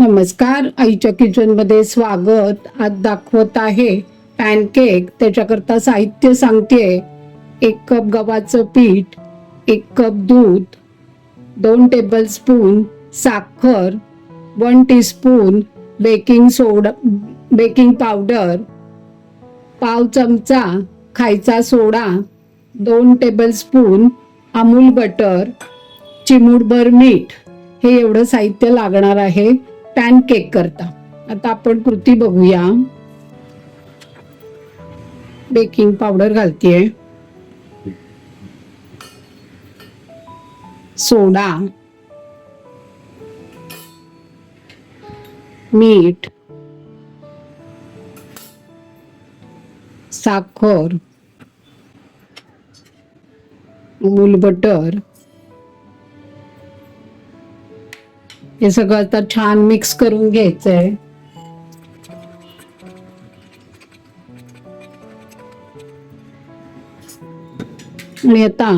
नमस्कार. आईच्या किचनमध्ये स्वागत. आज दाखवत आहे पॅनकेक. त्याच्याकरता साहित्य सांगते. एक कप गव्हाचं पीठ एक कप दूध दोन टेबलस्पून साखर one teaspoon baking soda baking powder पाव चमचा खायचा सोडा दोन टेबलस्पून अमूल बटर चिमूटभर मीठ. हे एवढं साहित्य लागणार आहे. पॅनकेक करता. आता आपण कृती बघूया. बेकिंग पावडर घालतीये. सोडा. मीठ. साखर. अमूल बटर हे सगळं आता छान मिक्स करून घ्यायचंय. आणि आता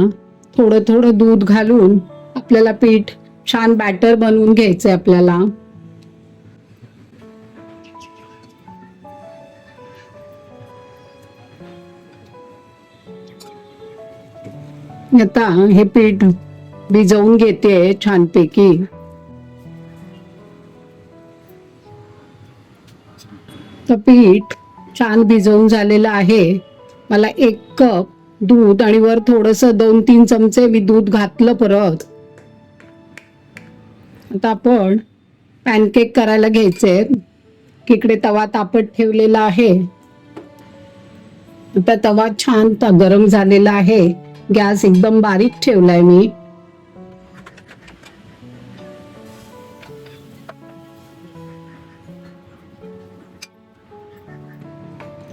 थोडं थोडं दूध घालून आपल्याला पीठ छान बॅटर बनवून घ्यायचंय आपल्याला. आता हे पीठ भिजवून घेते छानपैकी. तर पीठ छान भिजवून झालेलं आहे. मला एक कप दूध आणि वर थोडंसं दोन तीन चमचे मी दूध घातलं परत. आता आपण पॅनकेक करायला घ्यायचे. इकडे तवा तापत ठेवलेला आहे. आता तवा छान गरम झालेला आहे. गॅस एकदम बारीक ठेवलाय मी.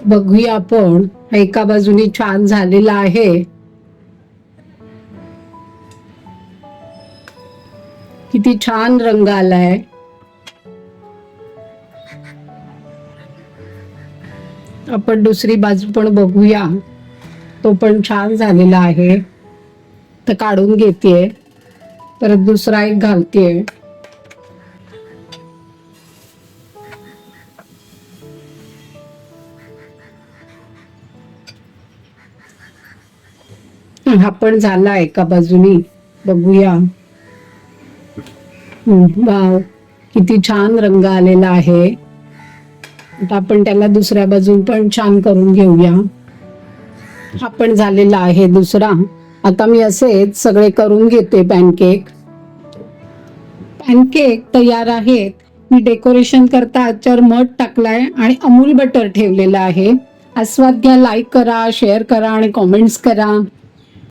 बघूया आपण. एका बाजूने छान झालेला आहे. किती छान रंग आलाय. आपण दुसरी बाजू पण बघूया. तो पण छान झालेला आहे. तर काढून घेते परत दुसरा एक घालतेय. हा पण झाला एका बाजूनी. बघूया. वाव किती छान रंग आलेला आहे. आता आपण त्याला दुसऱ्या बाजून पण छान करून घेऊया. हा पण झालेला आहे दुसरा. आता मी असेच सगळे करून घेते पॅनकेक. पॅनकेक तयार आहेत. मी डेकोरेशन करता आजच्यावर मध टाकलाय आणि अमूल बटर ठेवलेलं आहे. आस्वाद घ्या लाईक करा शेअर करा आणि कॉमेंट्स करा.